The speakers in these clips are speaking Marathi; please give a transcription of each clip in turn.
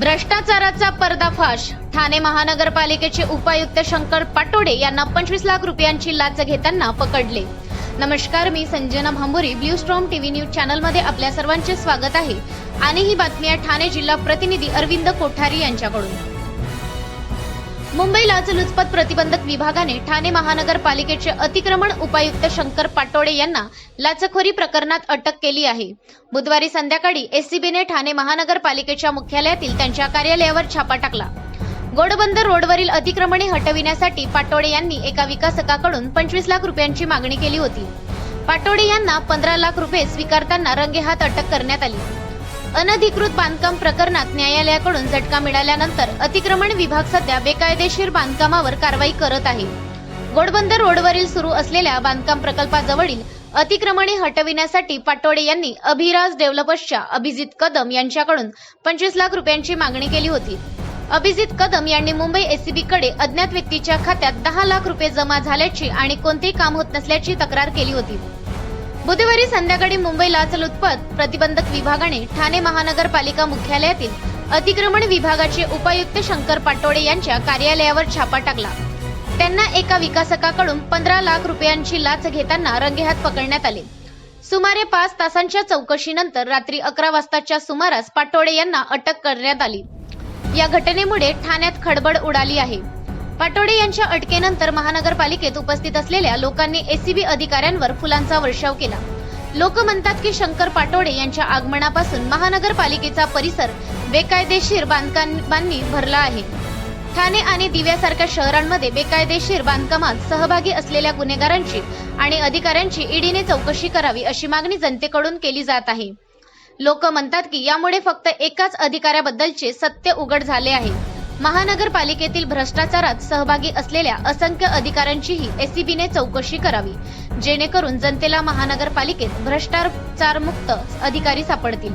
भ्रष्टाचाराचा पर्दाफाश. ठाणे महानगरपालिकेचे उपायुक्त शंकर पाटोडे यांना पंचवीस लाख रुपयांची लाच घेताना पकडले. नमस्कार मी Sanjana Bhamburi blue storm TV news चॅनलमध्ये आपल्या सर्वांचे स्वागत आहे. आणि ही बातमी आहे ठाणे जिल्हा प्रतिनिधी अरविंद कोठारी यांच्याकडून. मुंबई लाचलुचपत प्रतिबंधक विभागाने ठाणे महानगरपालिकेचे अतिक्रमण उपायुक्त शंकर पाटोडे यांना लाचखोरी प्रकरणात अटक केली आहे. बुधवारी संध्याकाळी एसीबीने ठाणे महानगरपालिकेच्या मुख्यालयातील त्यांच्या कार्यालयावर छापा टाकला. गोडबंदर रोडवरील अतिक्रमणे हटविण्यासाठी पाटोडे यांनी एका विकासकाकडून पंचवीस लाख रुपयांची मागणी केली होती. पाटोडे यांना पंधरा लाख रुपये स्वीकारताना रंगेहात अटक करण्यात आली. अनधिकृत बांधकाम प्रकरणात न्यायालयाकडून झटका मिळाल्यानंतर अतिक्रमण विभाग सध्या बेकायदेशीर बांधकामावर कारवाई करत आहे. गोडबंदर रोडवरील सुरू असलेल्या बांधकाम प्रकल्पाजवळील अतिक्रमणे हटविण्यासाठी पाटोडे यांनी अभिराज डेव्हलपर्सच्या अभिजित कदम यांच्याकडून पंचवीस लाख रुपयांची मागणी केली होती. अभिजित कदम यांनी मुंबई एसीबी कडे अज्ञात व्यक्तीच्या खात्यात दहा लाख रुपये जमा झाल्याची आणि कोणतेही काम होत नसल्याची तक्रार केली होती. बुधवारी संध्याकाळी मुंबई लाचलुचपत प्रतिबंधक विभागाने ठाणे महानगरपालिका मुख्यालयातील अतिक्रमण विभागाचे उपायुक्त शंकर पाटोळे यांच्या कार्यालयावर छापा टाकला. त्यांना एका विकासकाकडून पंधरा लाख रुपयांची लाच घेताना रंगेहात पकडण्यात आले. सुमारे पाच तासांच्या चौकशीनंतर रात्री अकरा वाजताच्या सुमारास पाटोळे यांना अटक करण्यात आली. या घटनेमुळे ठाण्यात खडबड उडाली आहे. पाटोडे यांच्या अटकेनंतर महानगरपालिकेत उपस्थित असलेल्या लोकांनी एसीबी अधिकाऱ्यांवर फुलांचा वर्षाव केला. लोक म्हणतात की शंकर पाटोडे यांच्या आगमनापासून महानगरपालिकेचा परिसर बेकायदेशीर बांधकामांनी भरला आहे. ठाणे आणि दिव्यासारख्या शहरांमध्ये बेकायदेशीर बांधकामात सहभागी असलेल्या गुन्हेगारांची आणि अधिकाऱ्यांची ईडीने चौकशी करावी अशी मागणी जनतेकडून केली जात आहे. लोक म्हणतात की यामुळे फक्त एकाच अधिकाऱ्याबद्दलचे सत्य उघड झाले आहे. महानगरपालिकेतील भ्रष्टाचारात सहभागी असलेल्या असंख्य अधिकाऱ्यांचीही एसीबीने चौकशी करावी. जेणेकरून जनतेला महानगरपालिकेत भ्रष्टाचारमुक्त अधिकारी सापडतील.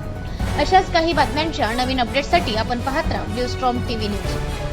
अशाच काही बातम्यांच्या नवीन अपडेटसाठी आपण पाहत राहा. ब्ल्यूस्ट्रॉम टीव्ही न्यूज